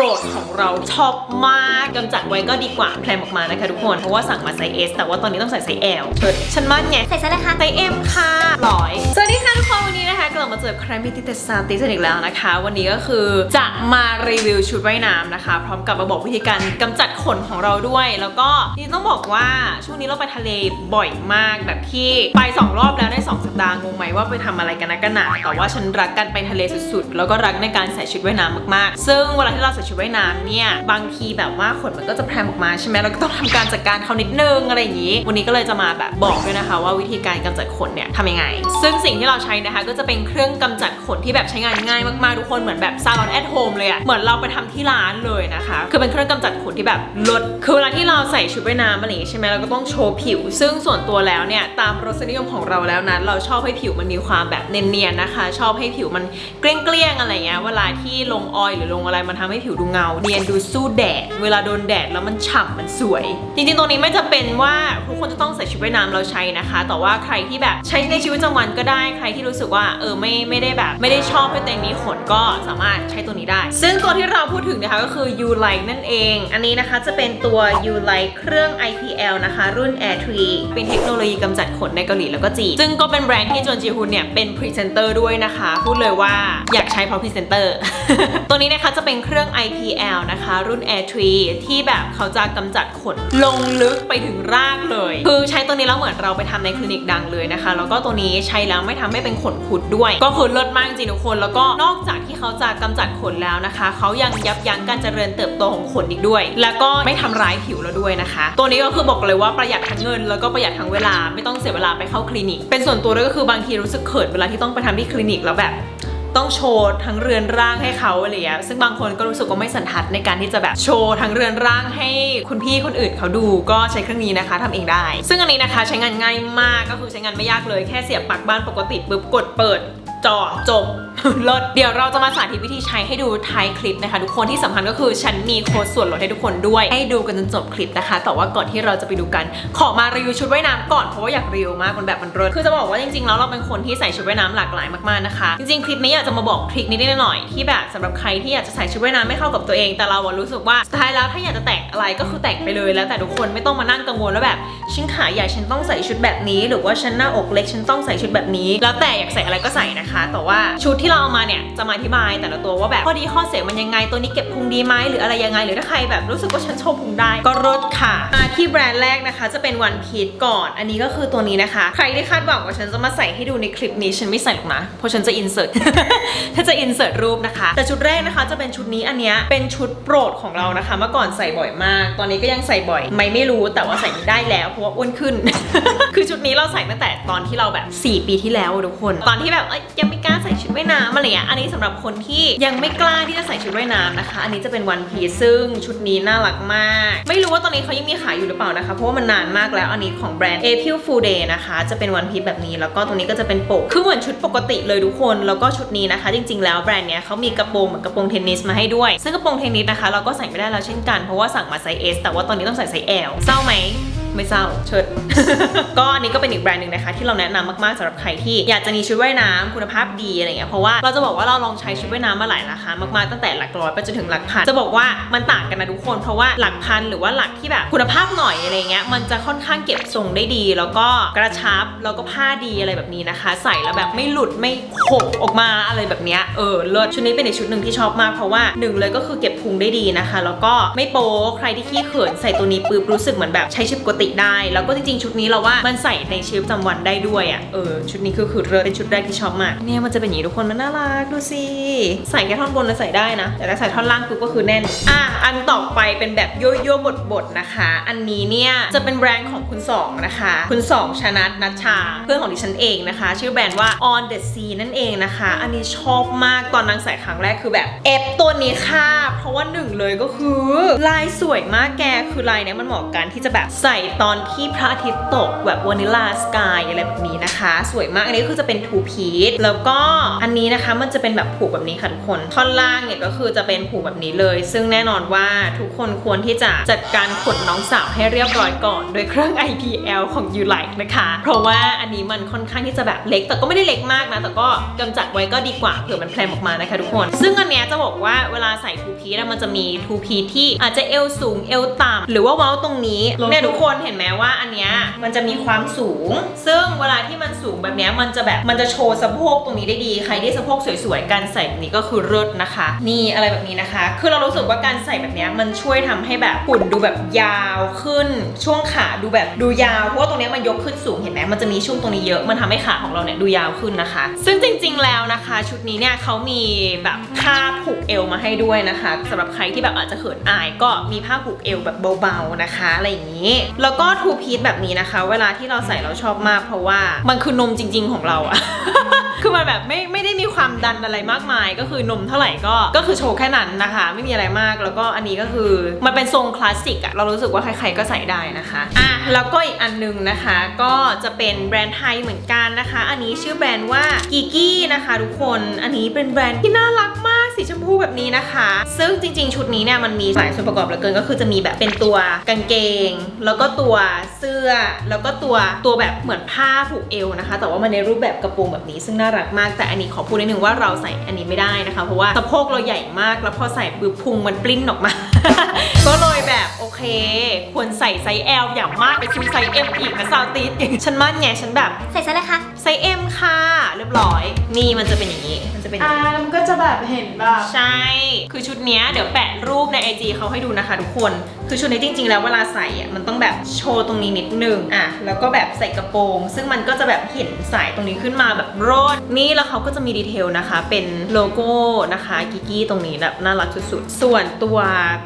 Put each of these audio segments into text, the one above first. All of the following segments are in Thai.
รดของเราชอบมากกำจัดไว้ก็ดีกว่าแพลมออกมานะคะทุกคน เพราะว่าสั่งมาไซส์ S แต่ว่าตอนนี้ต้องใส่ไซส์ L เชิดฉันมั่นไงใส่ซะเลยค่ะไซส์ M ค่ะร้อยสวัสดีค่ะทุกคนวันนี้นะคะกลับมาเจอใครไม่ติดแต่ซาติสอีกแล้วนะคะ วันนี้ก็คือจะมารีวิวชุดว่ายน้ำนะคะ พร้อมกับมาบอกวิธีการกำจัดขนของเราด้วย แล้วก็นี่ต้องบอกว่าช่วงนี้เราไปทะเลบ่อยมากแบบที่ไปสองรอบแล้วในสองสัปดาห์งงไหมว่าไปทำอะไรกันนะกันหนาแต่ว่าฉันรักการไปทะเลสุดๆ แล้วก็รักในการใส่ชุดว่ายน้ำมากๆ ซึ่งเวลาที่เราใส่ชุดว่ายน้ำเนี่ยบางทีแบบว่าขนมันก็จะแพรมออกมาใช่ไหมเราก็ต้องทำการจัดการเขานิดนึงอะไรอย่างนี้ วันนี้ก็เลยจะมาแบบบอกด้วยนะคะ ว่าวิธีการกำจัดขนเนี่ยทำยังไง ซึ่งสิ่งที่เราใช้นะคะ ก็จะเป็นเครื่องกำจัดขนที่แบบใช้งานง่ายมากๆทุกคนเหมือนแบบซาลอนแอทโฮมเลยอะเหมือนเราไปทำที่ร้านเลยนะคะ คือเป็นเครื่องกำจัดขนที่แบบลดคือเวลาที่เราใส่ชุดว่ายน้ำอะไรอย่างงี้ใช่ไหมเราก็ต้องโชว์ผิว ซึ่งส่วนตัวแล้วเนี่ยตามรสนิยมของเราแล้วนั้น เราชอบให้ผิวมันมีความแบบเนียนๆนะคะ ชอบให้ผิวมันเกลี้ยงๆอะไรเงี้ยเวลาที่ลงออยล์หรือลงอะไรมันทำให้ผิวดูเงา เนียนดูสู้แดด เวลาโดนแดดแล้วมันฉ่ำมันสวย จริงๆตรงนี้ไม่จำเป็นว่าทุกคนจะต้องใส่ชุดว่ายน้ำเราใช้นะคะ แต่ว่าใครที่แบบใช้ในชีวิตประจำวันก็ได้ ใครที่รู้สึกว่าเออไม่ไม่ได้แบบ ไม่ได้ชอบให้ตัวเองมีขนก็สามารถใช้ตัวนี้ได้ ซึ่งตัวที่เราพูดถึงนะคะก็คือ U Light นั่นเอง อันนี้นะคะจะเป็นตัว U Light เครื่อง IPL นะคะ รุ่น Air 3เป็นเทคโนโลยีกำจัดขนในเกาหลีแล้วก็จีนซึ่งก็เป็นแบรนด์ที่จวนจีฮุนเนี่ยเป็นพรีเซนเตอร์ด้วยนะคะ พูดเลยว่าอยากใช้เพราะพรีเซนเตอร์ตัวนี้นะคะจะเป็นเครื่อง IPL นะคะ รุ่น Air 3ที่แบบเขาจะกำจัดขนลงลึกไปถึงรากเลย คือใช้ตัวนี้แล้วเหมือนเราไปทำในคลินิกดังเลยนะคะ แล้วก็ตัวนี้ใช้แล้วไม่ทำให้เป็นขนคุดด้วย ก็คือเลิศมากจริงทุกคน แล้วก็นอกจากที่เขาจะกำจัดขนแล้วนะคะ เขายังยับยั้งการเจริญเติบโตของขนอีกด้วย แล้วก็ไม่ทำร้ายผิวเราด้วยนะคะ ตัวนี้ก็คือบอกเลยว่าประหยัดทั้งเงิน แล้วก็ประหยัดทั้งเวลาไม่ต้องเสียเวลาไปเข้าคลินิก เป็นส่วนตัวด้วยก็คือบางทีรู้สึกเขินเวลาที่ต้องไปทำที่คลินิกแล้วแบบ ต้องโชว์ทั้งเรือนร่างให้เขาอะไรอย่างเงี้ยซึ่งบางคนก็รู้สึกว่าไม่สันทัดในการที่จะแบบโชว์ทั้งเรือนร่างให้คุณพี่คนอื่นเขาดูก็ใช้เครื่องนี้นะคะทำเองได้ ซึ่งอันนี้นะคะใช้งานง่ายมากก็คือใช้งานไม่ยากเลยแค่เสียบปลั๊กบ้านปกติปุ๊บกดเปิดจอจบ ลดเดี๋ยวเราจะมาสาธิตวิธีใช้ให้ดูท้ายคลิปนะคะ ทุกคนที่สำคัญก็คือฉันมีโค้ดส่วนลดให้ทุกคนด้วย ให้ดูกันจนจบคลิปนะคะ แต่ว่าก่อนที่เราจะไปดูกัน ขอมารีวิวชุดว่ายน้ำก่อนเพราะว่าอยากรีวิวมากมันแบบมันเลิศคือจะบอกว่าจริงๆแล้วเราเป็นคนที่ใส่ชุดว่ายน้ำหลากหลายมากๆนะคะ จริงๆคลิปนี้อยากจะมาบอกทริคนิดๆหน่อยๆที่แบบสำหรับใครที่อยากจะใส่ชุดว่ายน้ำไม่เข้ากับตัวเอง แต่เราอะรู้สึกว่าสุดท้ายแล้วถ้าอยากจะแต่งอะไรก็คือแต่งไปเลยแล้วแต่ทุกคนไม่ต้องมานั่งกังวลว่าแบบฉันขาใหญ่ฉันต้องใส่ชุดแบบนี้ หรือว่าฉันหน้าอกเล็กฉันต้องใส่ชุดแบบนี้ แล้วแต่อยากใส่อะไรก็ใส่นะคะ แต่ว่าชุดที่เราเอามาเนี่ยจะมาอธิบายแต่ละตัวว่าแบบข้อดีข้อเสียมันยังไงตัวนี้เก็บพุงดีไหมหรืออะไรยังไง หรือถ้าใครแบบรู้สึกว่าฉันโชว์พุงได้ก็ลดค่ะมาที่แบรนด์แรกนะคะ จะเป็นวันพีชก่อน อันนี้ก็คือตัวนี้นะคะ ใครที่คาดหวังว่าฉันจะมาใส่ให้ดูในคลิปนี้ฉันไม่ใส่หรอกนะเพราะฉันจะอินเสิร์ตถ้าจะอินเสิร์ตรูปนะคะ แต่ชุดแรกนะคะจะเป็นชุดนี้อันเนี้ยเป็นชุดโปรดของเรานะคะ เมื่อก่อนใส่บ่อยมาก ตอนนี้ก็ยังใส่บ่อย ไม่ไม่รู้แต่ว่าใส่ไม่ได้แล้วเพราะว่าอ้วนขึ้น คือชุดนี้เราใส่ตั้งแต่ตอนที่เราแบบ 4 ปีที่แล้วทุกคน ตอนที่แบบเอ้ยยังไม่กล้าใส่ชุดว่ายน้้ำอะไรเงี้ยอันนี้สำหรับคนที่ยังไม่กล้าที่จะใส่ชุดว่ายน้ำนะคะ อันนี้จะเป็นวันพีซซึ่งชุดนี้น่ารักมาก ไม่รู้ว่าตอนนี้เขายังมีขายอยู่หรือเปล่านะคะ เพราะว่ามันนานมากแล้วอันนี้ของแบรนด์ April Fool Day นะคะ จะเป็นวันพีซแบบนี้แล้วก็ตรงนี้ก็จะเป็นปกคือเหมือนชุดปกติเลยทุกคน แล้วก็ชุดนี้นะคะ จริง ๆ แล้วแบรนด์เนี้ยเขามีกระโปรงเหมือนกระโปรงเทนนิสมาให้ด้วย ซึ่งกระโปรงเทนนิสนะคะเราก็ใส่ไม่ได้แล้วเช่นกันเพราะว่าสั่งมาไซส์ S แต่ว่าตอนนี้ต้องใส่ไซส์ L เศร้าไหม ไม่เศร้าเชิด ก็อันนี้ก็เป็นอีกแบรนด์หนึ่งนะคะ ที่เราแนะนำมากๆสำหรับใครที่อยากจะมีชุดว่ายน้ำคุณภาพดีอะไรเงี้ยเพราะว่าเราจะบอกว่าเราลองใช้ชุดว่ายน้ำมาหลายราคามากๆตั้งแต่หลักร้อยไปจนถึงหลักพันจะบอกว่ามันต่างกันนะทุกคน เพราะว่าหลักพันหรือว่าหลักที่แบบคุณภาพหน่อยอะไรเงี้ยมันจะค่อนข้างเก็บทรงได้ดี แล้วก็กระชับแล้วก็ผ้าดีอะไรแบบนี้นะคะ ใส่แล้วแบบไม่หลุดไม่ขบออกมาอะไรแบบเนี้ยเออเลิศชุดนี้เป็นอีกชุดหนึ่งที่ชอบมากเพราะว่าหนึ่งเลยก็คือเก็บพุงได้ดีนะคะ แล้วก็ไม่โป๊ใครที่ขี้เขินใส่ตัวนี้ปุ๊บรู้สึกเหมือนแบบใช้ชีวิตปกติได้ แล้วก็จริงๆ ชุดนี้เราว่ามันใส่ในชีวิตประจำวันได้ด้วยอะเออชุดนี้คือคือเลิศเป็นชุดแรกที่ชอบมากเนี่ยมันจะเป็นอย่างนี้ทุกคนมันน่ารักดูสิใส่แค่ท่อนบนแล้วใส่ได้นะ แต่ถ้าใส่ท่อนล่างปุ๊บก็คือแน่นอะอันต่อไปเป็นแบบโยโย่บดๆนะคะ อันนี้เนี่ยจะเป็นแบรนด์ของคุณสองนะคะ คุณสองชนัทนัชชา เพื่อนของดิฉันเองนะคะ ชื่อแบรนด์ว่า On the Sea นั่นเองนะคะ อันนี้ชอบมากตอนนางใส่ครั้งแรกคือแบบเอฟตัวนี้ค่ะ เพราะว่าหนึ่งเลยก็คือ ลายสวยมากแกคือลายเนี้ยมันเหมาะกับการที่จะแบบใส่ตอนที่พระอาทิตย์ตกแบบวานิลาสกายอะไรแบบนี้นะคะ สวยมากอันนี้คือจะเป็นทูพีซแล้วก็อันนี้นะคะมันจะเป็นแบบผูกแบบนี้ค่ะทุกคนท่อนล่างเนี่ยก็คือจะเป็นผูกแบบนี้เลย ซึ่งแน่นอนว่าทุกคนควรที่จะจัดการขนน้องสาวให้เรียบร้อยก่อนโดยเครื่อง IPL ของ u l i k e นะคะ เพราะว่าอันนี้มันค่อนข้างที่จะแบบเล็ก แต่ก็ไม่ได้เล็กมากนะ แต่ก็กำจัดไว้ก็ดีกว่าเผื่อมันแพรมออกมานะคะทุกคน ซึ่งอันเนี้ยจะบอกว่าเวลาใส่ทูพีซอะมันมันจะมีทูพีที่อาจจะเอวสูงเอวต่ำหรือว่าเว้าตรงนี้เนี่ยทุกคนเห็นไหมว่าอันเนี้ยมันจะมีความสูง ซึ่งเวลาที่มันสูงแบบเนี้ยมันจะแบบมันจะโชว์สะโพกตรงนี้ได้ดี ใครที่สะโพกสวยๆการใส่แบบนี้ก็คือเลิศนะคะ นี่อะไรแบบนี้นะคะ คือเรารู้สึกว่าการใส่แบบเนี้ยมันช่วยทำให้แบบหุ่นดูแบบยาวขึ้น ช่วงขาดูแบบดูยาว เพราะว่าตรงเนี้ยมันยกขึ้นสูงเห็นไหมมันจะมีช่วงตรงนี้เยอะ มันทำให้ขาของเราเนี่ยดูยาวขึ้นนะคะ ซึ่งจริง ๆ แล้วนะคะ ชุดนี้เนี่ยเขามีแบบผ้าผูกเอวมาให้ด้วยนะคะสำหรับใครที่แบบอาจจะเขินอายก็มีผ้าผูกเอวแบบเบาๆนะคะ อะไรอย่างนี้แล้วก็ทูพีซแบบนี้นะคะ เวลาที่เราใส่เราชอบมาก เพราะว่ามันคือนมจริง ๆ ของเราอะ คือมันแบบไม่ไม่ได้มีความดันอะไรมากมาย ก็คือนมเท่าไหร่ก็ก็คือโชว์แค่นั้นนะคะ ไม่มีอะไรมากแล้วก็อันนี้ก็คือมันเป็นทรงคลาสสิกอะเรารู้สึกว่าใครๆก็ใส่ได้นะคะอะแล้วก็อีกอันนึงนะคะ ก็จะเป็นแบรนด์ไทยเหมือนกันนะคะ อันนี้ชื่อแบรนด์ว่ากิกี้นะคะ ทุกคนอันนี้เป็นแบรนด์ที่น่ารักมาก สีชมพูแบบนี้นะคะ ซึ่งจริง ๆ ชุดนี้เนี่ยมันมีหลายส่วนประกอบเหลือเกินก็คือจะมีแบบเป็นตัวกางเกง แล้วก็ตัวเสื้อ แล้วก็ตัวตัวแบบเหมือนผ้าผูกเอวนะคะ แต่ว่ามันในรูปแบบกระโปรงแบบนี้ ซึ่งน่ารักมาก แต่อันนี้ขอพูดนิดนึงว่าเราใส่อันนี้ไม่ได้นะคะ เพราะว่าสะโพกเราใหญ่มาก แล้วพอใส่ปุ๊บพุงมันปลิ้นออกมา ก็เลยแบบโอเค ควรใส่ไซส์ L อย่างมากไปซื้อไซส์ M อีกนะซาวติสฉันมั่นไงฉันแบบใส่ซะเลยค่ะ ไซส์ M ค่ะ เรียบร้อย นี่มันจะเป็นอย่างนี้ มันจะเป็นอย่างอ่านี้ มันก็จะแบบเห็นแบบใช่ คือชุดเนี้ยเดี๋ยวแปะรูปใน IG เขาให้ดูนะคะทุกคน คือชุดนี้จริง ๆ แล้วเวลาใส่อะมันต้องแบบโชว์ตรงนี้นิดนึงอะแล้วก็แบบใส่กระโปรง ซึ่งมันก็จะแบบเห็นสายตรงนี้ขึ้นมาแบบโรดนี่แล้วเขาก็จะมีดีเทลนะคะ เป็นโลโก้นะคะกิกกี้ตรงนี้แบบน่ารักสุดๆ ส่วนตัว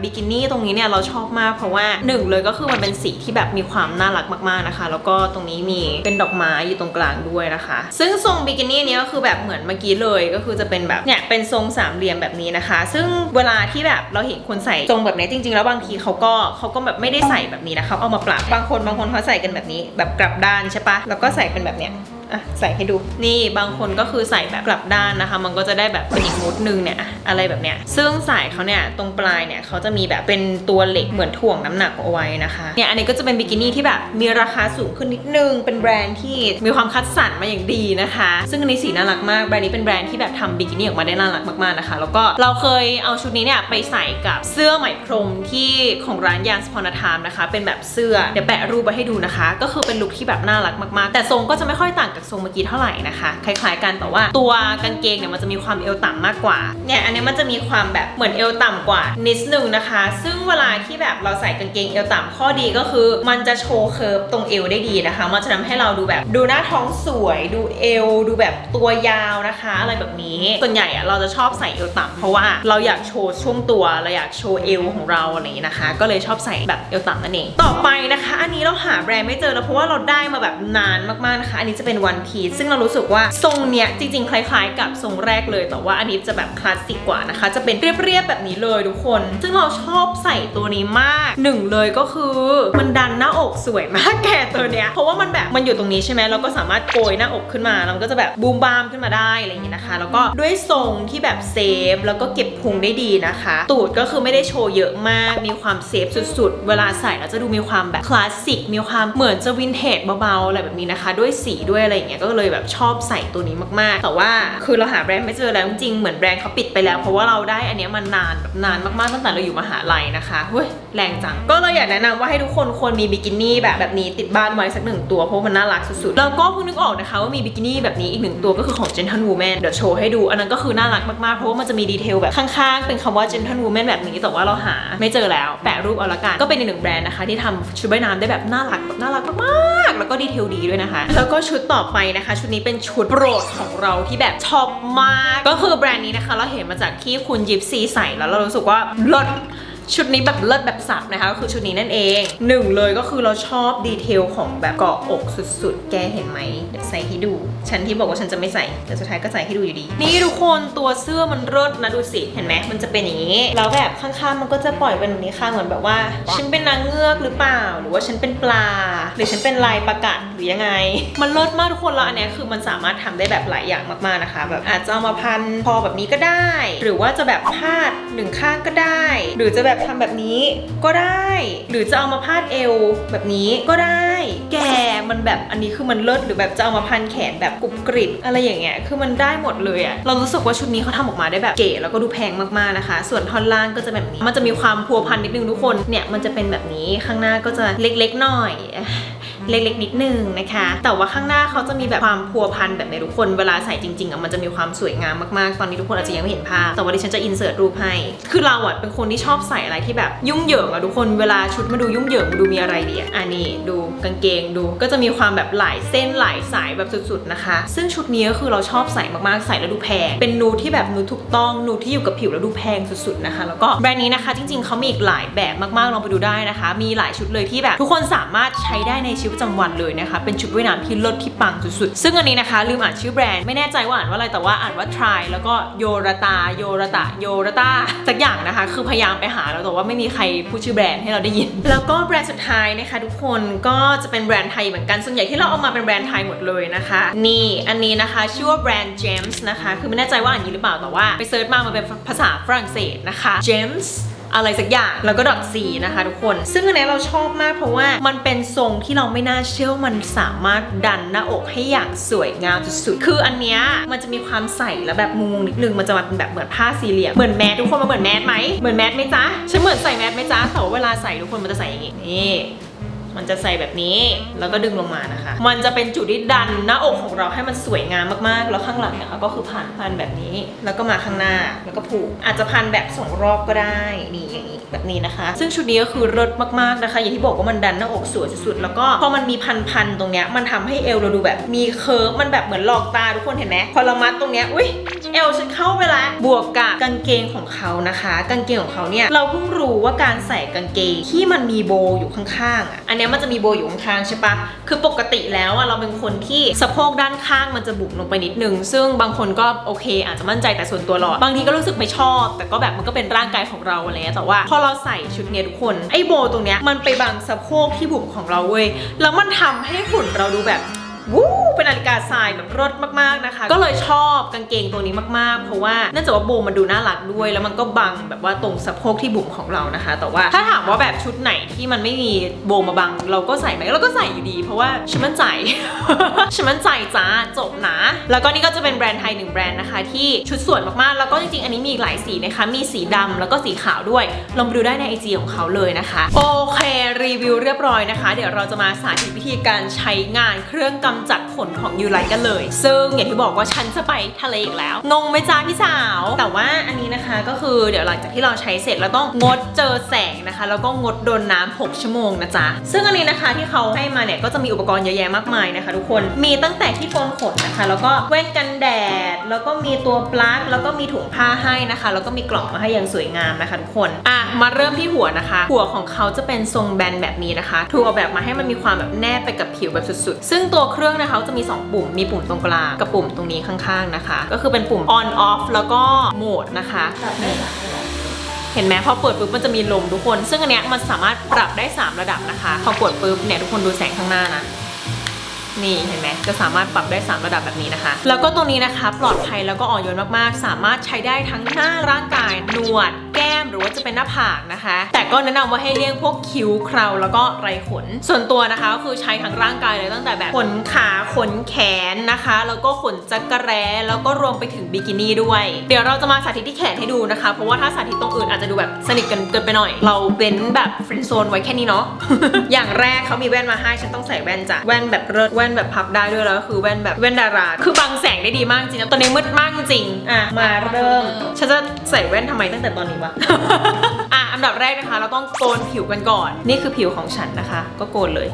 บิกินี่ตรงนี้เนี่ยเราชอบมากเพราะว่าหนึ่งเลยก็คือมันเป็นสีที่แบบมีความน่ารักมากๆนะคะ แล้วก็ตรงนี้มีเป็นดอกไม้อยู่ตรงกลางด้วยนะคะ ซึ่งทรงบิกินี่นี้ก็คือแบบเหมือนเมื่อกี้เลยก็คือจะเป็นแบบเนี่ยเป็นทรงสามเหลี่ยมแบบนี้นะคะ ซึ่งเวลาที่แบบเราเห็นคนใส่ทรงแบบนี้จริง ๆ แล้วบางทีเขาก็เขาก็แบบไม่ได้ใส่แบบนี้นะคะเอามาปรับบางคนบางคนเขาใส่กันแบบนี้ แบบกลับด้านใช่ปะแล้วก็ใส่เป็นแบบเนี้ย อะใส่ให้ดู นี่บางคนก็คือใส่แบบกลับด้านนะคะ มันก็จะได้แบบเป็นอีกมูดนึงเนี่ยอะไรแบบเนี้ยซึ่งสายเขาเนี่ยตรงปลายเนี่ยเขาจะมีแบบเป็นตัวเหล็กเหมือนถ่วงน้ำหนักเอาไว้นะคะเนี่ยอันนี้ก็จะเป็นบิกินี่ที่แบบมีราคาสูงขึ้นนิดนึงเป็นแบรนด์ที่มีความคัดสรรมาอย่างดีนะคะ ซึ่งอันนี้สีน่ารักมากแบรนด์นี้เป็นแบรนด์ที่แบบทำบิกินี่ออกมาได้น่ารักมากๆนะคะ แล้วก็เราเคยเอาชุดนี้เนี่ยไปใส่กับเสื้อไหมพรมที่ของร้านยานสปอนทามนะคะ เป็นแบบเสื้อเดี๋ยวแปะรูปไว้ให้ดูนะคะ ก็คือเป็นลุคที่แบบน่ารักมากๆ แต่ทรงก็จะไม่ค่อยต่างจากทรงเมื่อกี้เท่าไหร่นะคะ คล้ายๆกันแต่ว่าตัวกางเกงเนี่ยมันจะมีความเอวต่ำมากกว่าเนี่ยอันนี้มันจะมีความแบบเหมือนเอวต่ำกว่านิดนึงนะคะ ซึ่งเวลาที่แบบเราใส่กางเกงเอวต่ำข้อดีก็คือ มันจะโชว์เคิร์ฟตรงเอวได้ดีนะคะ มันจะทำให้เราดูแบบดูหน้าท้องสวยดูเอวดูแบบตัวยาวนะคะ อะไรแบบนี้ส่วนใหญ่อะเราจะชอบใส่เอวต่ำเพราะว่าเราอยากโชว์ช่วงตัวเราอยากโชว์เอวของเราอะไรอย่างนี้นะคะ ก็เลยชอบใส่แบบเอวต่ำนั่นเองต่อไปนะคะ อันนี้เราหาแบรนด์ไม่เจอแล้วเพราะว่าเราได้มาแบบนานมากๆนะคะ อันนี้จะเป็นวันพีซึ่งเรารู้สึกว่าทรงเนี้ยจริงๆ คล้ายๆ กับทรงแรกเลย แต่ว่าอันนี้จะแบบคลาสสิกกว่านะคะ จะเป็นเรียบๆแบบนี้เลยทุกคน ซึ่งเราชอบใส่ตัวนี้มากหนึ่งเลยก็คือมันดันหน้าอกสวยมากแกตัวเนี้ยเพราะว่ามันแบบมันอยู่ตรงนี้ใช่ไหมเราก็สามารถโกยหน้าอกขึ้นมาแล้วก็จะแบบบูมบามขึ้นมาได้อะไรอย่างนี้นะคะ แล้วก็ด้วยทรงที่แบบเซฟแล้วก็เก็บพุงได้ดีนะคะ ตูดก็คือไม่ได้โชว์เยอะมากมีความเซฟสุด ๆ เวลาใส่แล้วจะดูมีความแบบคลาสสิกมีความเหมือนจะวินเทจเบาๆอะไรแบบนี้นะคะ ด้วยสีด้วยอะไรอย่างเงี้ยก็เลยแบบชอบใส่ตัวนี้มากๆ แต่ว่าคือเราหาแบรนด์ไม่เจอแล้วจริงเหมือนแบรนด์เขาปิดไปแล้ว เพราะว่าเราได้อันเนี้ยมันนานแบบนานมากๆตั้งแต่เราอยู่มหาลัยนะคะเฮ้ยแรงจัง ก็เลยอยากแนะนำว่าให้ทุกคนควรมีบิกินี่แบบแบบนี้ติดบ้านไว้สักหนึ่งตัวเพราะมันน่ารักสุดๆแล้วก็เพิ่งนึกออกนะคะว่ามีบิกินี่แบบนี้อีกหนึ่งตัวก็คือของ Gentle Woman เดี๋ยวโชว์ให้ดูอันนั้นก็คือน่ารักมากๆเพราะว่ามันจะมีดีเทลแบบข้างๆ เป็นคำว่า Gentle Woman แบบนี้แต่ว่าเราหาไม่เจอแล้วแปะรูปเอาละกันก็เป็นอีกหนึ่งแบรนด์นะคะที่ทำชุดว่ายน้ำได้แบบน่ารักแบบน่ารักมากๆแล้วก็ดีเทลดีด้วยนะคะ แล้วก็ชุดต่อไปนะคะ ชุดนี้เป็นชุดโปรดของเราที่แบบชอบมาก ก็คือแบรนด์นี้นะคะ เราเห็นมาจากที่คุณยิปซีใส่แล้วเรารู้สึกว่าเลิศ ชุดนี้แบบเลิศแบบสับนะคะ ก็คือชุดนี้นั่นเองหนึ่งเลยก็คือเราชอบดีเทลของแบบเกาะอกสุดๆ แกเห็นไหมเดี๋ยวใส่ให้ดู ฉันที่บอกว่าฉันจะไม่ใส่แต่สุดท้ายก็ใส่ให้ดูอยู่ดี นี่ทุกคนตัวเสื้อมันเลิศนะดูสิเห็นไหมมันจะเป็นอย่างนี้ แล้วแบบข้างๆมันก็จะปล่อยเป็นแบบนี้ค่ะเหมือนแบบว่า ฉันเป็นนางเงือกหรือเปล่า หรือว่าฉันเป็นปลา หรือฉันเป็นลายประกัดหรือยังไง มันเลิศมากทุกคนแล้วอันนี้คือมันสามารถทำได้แบบหลายอย่างมากๆนะคะ แบบอาจจะเอามาพันคอแบบนี้ก็ได้ หรือว่าจะแบบพาดหนึ่งข้างก็ได้ หรือจะแบบแบบทำแบบนี้ก็ได้ หรือจะเอามาพาดเอวแบบนี้ก็ได้ แกมันแบบอันนี้คือมันเลิศหรือแบบจะเอามาพันแขนแบบกรุบกริบอะไรอย่างเงี้ยคือมันได้หมดเลยอะเรารู้สึกว่าชุดนี้เขาทำออกมาได้แบบเก๋แล้วก็ดูแพงมากๆนะคะ ส่วนท่อนล่างก็จะแบบนี้มันจะมีความพัวพันนิดนึงทุกคนเนี่ยมันจะเป็นแบบนี้ข้างหน้าก็จะเล็กๆหน่อย เล็กๆ นิดนึงนะคะ แต่ว่าข้างหน้าเขาจะมีแบบความพัวพันแบบในทุกคนเวลาใส่จริงๆอะมันจะมีความสวยงามมากๆ ตอนนี้ทุกคนอาจจะยังไม่เห็นภาพแต่ว่าดิฉันจะอินเสิร์ตรูปให้ คือเราอะเป็นคนที่ชอบใส่อะไรที่แบบยุ่งเหยิงอะทุกคนเวลาชุดมาดูยุ่งเหยิงดูมีอะไรดีอะอันนี้ดูกางเกงดูก็จะมีความแบบหลายเส้นหลายสายแบบสุดๆนะคะ ซึ่งชุดนี้ก็คือเราชอบใส่มากๆใส่แล้วดูแพง เป็นนูที่แบบนูถูกต้องนูที่อยู่กับผิวแล้วดูแพงสุดๆนะคะ แล้วก็แบรนด์นี้นะคะ จริงๆเขามีอีกหลายแบบมากๆลองไปดูได้นะคะ มีหลายชุดเลยที่แบบทุกคนสามารถใช้ได้ในชีวิตประจำวันเลยนะคะ เป็นชุดว่ายน้ำที่เลิศที่ปังสุดๆ ซึ่งอันนี้นะคะ ลืมอ่านชื่อแบรนด์ ไม่แน่ใจว่าอ่านว่าอะไรแต่ว่าอ่านว่า try แล้วก็โยรตาโยรตะโยรตาสักอย่างนะคะ คือพยายามไปหาแล้วแต่ว่าไม่มีใครพูดชื่อแบรนด์ให้เราได้ยิน แล้วก็แบรนด์สุดท้ายนะคะ ทุกคนก็จะเป็นแบรนด์ไทยเหมือนกันส่วนใหญ่ที่เราเอามาเป็นแบรนด์ไทยหมดเลยนะคะ นี่อันนี้นะคะชื่อว่าแบรนด์ James นะคะ คือไม่แน่ใจว่าอ่านนี้หรือเปล่าแต่ว่าไปเซิร์ชมามันเป็นภาษาฝรั่งเศสนะคะ James อะไรสักอย่างแล้วก็ดอทสีนะคะทุกคน ซึ่งอันนี้เราชอบมากเพราะว่ามันเป็นทรงที่เราไม่น่าเชื่อว่ามันสามารถดันหน้าอกให้อย่างสวยงามสุดๆคืออันเนี้ยมันจะมีความใสแล้วแบบมุงนิดนึงมันจะมาเป็นแบบเหมือนผ้าสี่เหลี่ยมเหมือนแมสทุกคนมันเหมือนแมสไหมเหมือนแมสไหมจ๊ะฉันเหมือนใส่แมสไหมจ๊ะแต่ว่าเวลาใส่ทุกคนมันจะใส่อย่างงี้นี่ มันจะใส่แบบนี้ แล้วก็ดึงลงมานะคะ มันจะเป็นจุดที่ดันหน้าอกของเราให้มันสวยงามมากๆ แล้วข้างหลังเนี่ยก็คือพันพันแบบนี้ แล้วก็มาข้างหน้า แล้วก็ผูก อาจจะพันแบบสองรอบก็ได้ นี่อย่างนี้แบบนี้นะคะ ซึ่งชุดนี้ก็คือรสมากๆนะคะ อย่างที่บอกว่ามันดันหน้าอกสวยสุดๆ แล้วก็พอมันมีพันๆตรงเนี้ย มันทำให้เอวเราดูแบบมีเคิร์ฟ มันแบบเหมือนหลอกตาทุกคนเห็นไหมพอเรามัดตรงเนี้ย อุ้ยเอวฉันเข้าไปละบวกกับกางเกงของเขานะคะ กางเกงของเขาเนี่ย เราเพิ่งรู้ว่าการใส่กางเกงที่มันมีโบอยู่ข้างๆอะ อันนี้ยมันจะมีโบอยู่ข้างๆใช่ปะคือปกติแล้วอะเราเป็นคนที่สะโพกด้านข้างมันจะบุกลงไปนิดนึง ซึ่งบางคนก็โอเค อาจจะมั่นใจแต่ส่วนตัวเราอบางทีก็รู้สึกไม่ชอบ แต่ก็แบบมันก็เป็นร่างกายของเราอะไรเงี้ยแต่ว่าพอเราใส่ชุดเนี้ยทุกคนไอ้โบตรงเนี้ยมันไปบังสะโพกที่บุกของเราเว้ยแล้วมันทำให้หุ่นเราดูแบบวู้ เป็นนาฬิกาทรายแบบรสมากๆนะคะ ก็เลยชอบกางเกงตัวนี้มากๆ เพราะว่าเนื่องจากว่าโบมันดูน่ารักด้วย แล้วมันก็บังแบบว่าตรงสะโพกที่บุ๋มของเรานะคะ แต่ว่าถ้าถามว่าแบบชุดไหนที่มันไม่มีโบมาบัง เราก็ใส่ไหมเราก็ใส่อยู่ดี เพราะว่าฉันมั่นใจ ฉันมั่นใจจ้าจบนะ แล้วก็นี่ก็จะเป็นแบรนด์ไทยหนึ่งแบรนด์นะคะ ที่ชุดสวยมากๆ แล้วก็จริงๆ อันนี้มีหลายสีนะคะ มีสีดำแล้วก็สีขาวด้วย ลองไปดูได้ในไอจีของเขาเลยนะคะ โอเครีวิวเรียบร้อยนะคะ เดี๋ยวเราจะมาสาธิตวิธีการใช้งานเครื่องกำจัดขนของยูไลกันเลย ซึ่งอย่างที่บอกว่าฉันจะไปทะเลอีกแล้ว งงไหมจ้าพี่สาว แต่ว่าอันนี้นะคะก็คือเดี๋ยวหลังจากที่เราใช้เสร็จเราต้องงดเจอแสงนะคะ แล้วก็งดโดนน้ำ6ชั่วโมงนะจ๊ะ ซึ่งอันนี้นะคะที่เขาให้มาเนี่ยก็จะมีอุปกรณ์เยอะแยะมากมายนะคะ ทุกคน มีตั้งแต่ที่โกนขนนะคะ แล้วก็แว่นกันแดด แล้วก็มีตัวปลั๊ก แล้วก็มีถุงผ้าให้นะคะ แล้วก็มีกล่องมาให้อย่างสวยงามนะคะทุกคน อะ มาเริ่มที่หัวนะคะ หัวของเขาจะเป็นทรงแบนแบบนี้นะคะ ถูกออกแบบมาให้มันมีความแบบแนบไปกับผิวแบบสุดๆ ซึ่งตัวเครื่องนะคะจะมี2 ปุ่ม มีปุ่มตรงกลางกับปุ่มตรงนี้ข้างๆนะคะ ก็คือเป็นปุ่ม on off แล้วก็โหมดนะคะเห็นไหมพอเปิดปุ๊บมันจะมีลมทุกคน ซึ่งอันเนี้ยมันสามารถปรับได้ 3 ระดับนะคะ พอกดปุ๊บเนี่ยทุกคนดูแสงข้างหน้านะนี่เห็นไหมจะสามารถปรับได้ 3 ระดับแบบนี้นะคะ แล้วก็ตัวนี้นะคะ ปลอดภัยแล้วก็อ่อนโยนมากๆ สามารถใช้ได้ทั้งหน้าร่างกายหนวด แก้มหรือว่าจะเป็นหน้าผากนะคะ แต่ก็แนะนำว่าให้เลี่ยงพวกคิ้วเคราแล้วก็ไรขน ส่วนตัวนะคะก็คือใช้ทั้งร่างกายเลยตั้งแต่แบบขนขาขนแขนนะคะ แล้วก็ขนจักระแร้แล้วก็รวมไปถึงบิกินี่ด้วย เดี๋ยวเราจะมาสาธิตที่แขนให้ดูนะคะ เพราะว่าถ้าสาธิตตรงอื่นอาจจะดูแบบสนิทกันเกินไปหน่อย เราเว้นแบบฟรนโซนไว้แค่นี้เนาะอย่างแรกเขามีแว่นมาให้ฉันต้องใส่แว่นจ้ะแว่นแบบเลิศแว่นแบบพับได้ด้วยแล้วก็คือแว่นแบบแว่นดารา คือบังแสงได้ดีมากจริงนะตอนนี้มืดมากจริงอะมาเริ่มฉันจะใส่แว่นทำไมตั้งแต่ตอนนี้วะอะอันดับแรกนะคะ เราต้องโกนผิวกันก่อน นี่คือผิวของฉันนะคะ ก็โกนเลย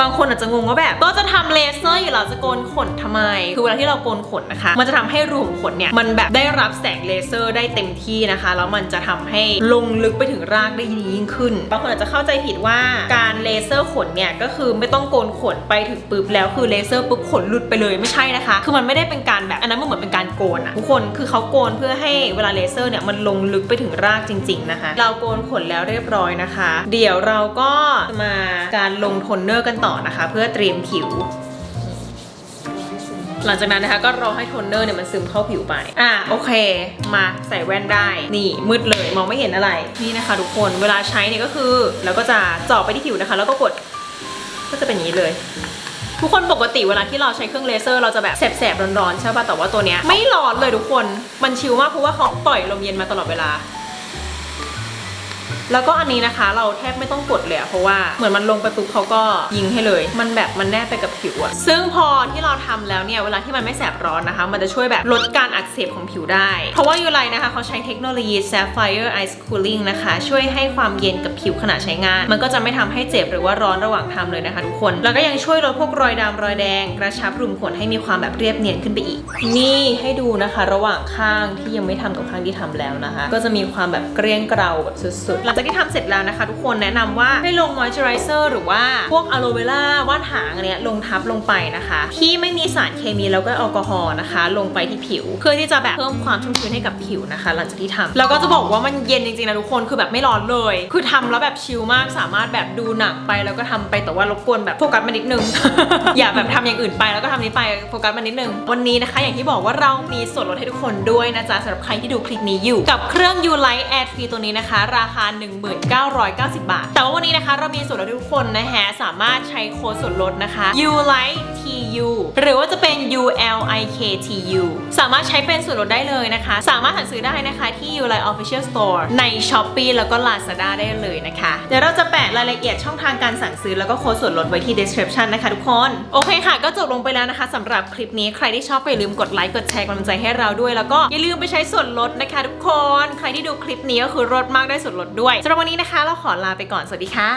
บางคนอาจจะงงว่าแบบก็จะทำเลเซอร์อยู่แล้วจะโกนขนทำไม คือเวลาที่เราโกนขนนะคะ มันจะทำให้รูขุมขนเนี่ยมันแบบได้รับแสงเลเซอร์ได้เต็มที่นะคะ แล้วมันจะทำให้ลงลึกไปถึงรากได้ดียิ่งขึ้น บางคนอาจจะเข้าใจผิดว่าการเลเซอร์ขนเนี่ยก็คือไม่ต้องโกนขนไปถึงปุ๊บแล้วคือเลเซอร์ปุ๊บขนหลุดไปเลยไม่ใช่นะคะ คือมันไม่ได้เป็นการแบบอันนั้นมันเหมือนเป็นการโกนอะทุกคนคือเขาโกนเพื่อให้เวลาเลเซอร์เนี่ยมันลงลึกไปถึงรากจริง ๆนะคะ เราโกนขนแล้วเรียบร้อยนะคะ เดี๋ยวเราก็มาการลงโทนเนอร์กันต่อนะคะ เพื่อเตรียมผิว หลังจากนั้นนะคะก็รอให้โทนเนอร์เนี่ยมันซึมเข้าผิวไป อะโอเค มาใส่แว่นได้ นี่มืดเลยมองไม่เห็นอะไร นี่นะคะ ทุกคนเวลาใช้เนี่ยก็คือเราก็จะเจาะไปที่ผิวนะคะ แล้วก็กดก็จะเป็นอย่างนี้เลยทุกคนปกติเวลาที่เราใช้เครื่องเลเซอร์เราจะแบบแสบๆร้อนๆใช่ป่ะแต่ว่าตัวเนี้ยไม่ร้อนเลยทุกคนมันชิลมากเพราะว่าเขาปล่อยลมเย็นมาตลอดเวลา แล้วก็อันนี้นะคะ เราแทบไม่ต้องกดเลยอะเพราะว่าเหมือนมันลงไปปุ๊บเขาก็ยิงให้เลย มันแบบมันแนบไปกับผิวอะซึ่งพอที่เราทำแล้วเนี่ยเวลาที่มันไม่แสบร้อนนะคะ มันจะช่วยแบบลดการอักเสบของผิวได้ เพราะว่ายูไลนะคะเขาใช้เทคโนโลยี Sapphire Ice Cooling นะคะ ช่วยให้ความเย็นกับผิวขณะใช้งาน มันก็จะไม่ทำให้เจ็บหรือว่าร้อนระหว่างทำเลยนะคะทุกคน แล้วก็ยังช่วยลดพวกรอยดำรอยแดง กระชับรูขุมขนให้มีความแบบเรียบเนียนขึ้นไปอีก นี่ให้ดูนะคะ ระหว่างข้างที่ยังไม่ทำกับข้างที่ทำแล้วนะคะ ก็จะมีความแบบเกรี้ยงเกราแบบสุดๆลังจากที่ทำเสร็จแล้วนะคะ ทุกคนแนะนำว่าให้ลงมอยเจอไรเซอร์หรือว่าพวกอะโลเวล่าว่านหางอันเนี้ยลงทับลงไปนะคะ ที่ไม่มีสารเคมีแล้วก็แอลกอฮอล์นะคะ ลงไปที่ผิว เพื่อที่จะแบบเพิ่มความชุ่มชื้นให้กับผิวนะคะ หลังจากที่ทำแล้วก็จะบอกว่ามันเย็นจริงๆนะทุกคนคือแบบไม่ร้อนเลย คือทำแล้วแบบชิลมากสามารถแบบดูหนังไปแล้วก็ทำไปแต่ว่ารบกวนแบบโฟกัสมานิดนึง อย่าแบบทำอย่างอื่นไปแล้วก็ทำนี้ไปโฟกัสมานิดนึง วันนี้นะคะ อย่างที่บอกว่าเรามีส่วนลดให้ทุกคนด้วยนะจ๊ะสำหรับใครที่ดูคลิปนี้อยู่ กับเครื่อง U Light Air 3ตัวนี้นะคะ ราคา1990 บาท แต่ วันนี้นะคะเรามีส่วนลดทุกคนนะฮะสามารถใช้โค้ดส่วนลดนะคะ U Light TU หรือว่าจะเป็น U L I K T U สามารถใช้เป็นส่วนลดได้เลยนะคะ สามารถสั่งซื้อได้นะคะที่ U Light Official Store ใน Shopee แล้วก็ Lazada ได้เลยนะคะ เดี๋ยวเราจะแปะรายละเอียดช่องทางการสั่งซื้อแล้วก็โค้ดส่วนลดไว้ที่ description นะคะทุกคน โอเคค่ะ ก็จบลงไปแล้วนะคะสำหรับคลิปนี้ใครที่ชอบไปลืมกดไลค์กดแชร์กำลังใจให้เราด้วย แล้วก็อย่าลืมไปใช้ส่วนลดนะคะ ทุกคน ใครที่ดูคลิปนี้ก็คือลดมากได้ส่วนลดด้วยสำหรับวันนี้นะคะ เราขอลาไปก่อนสวัสดีค่ะ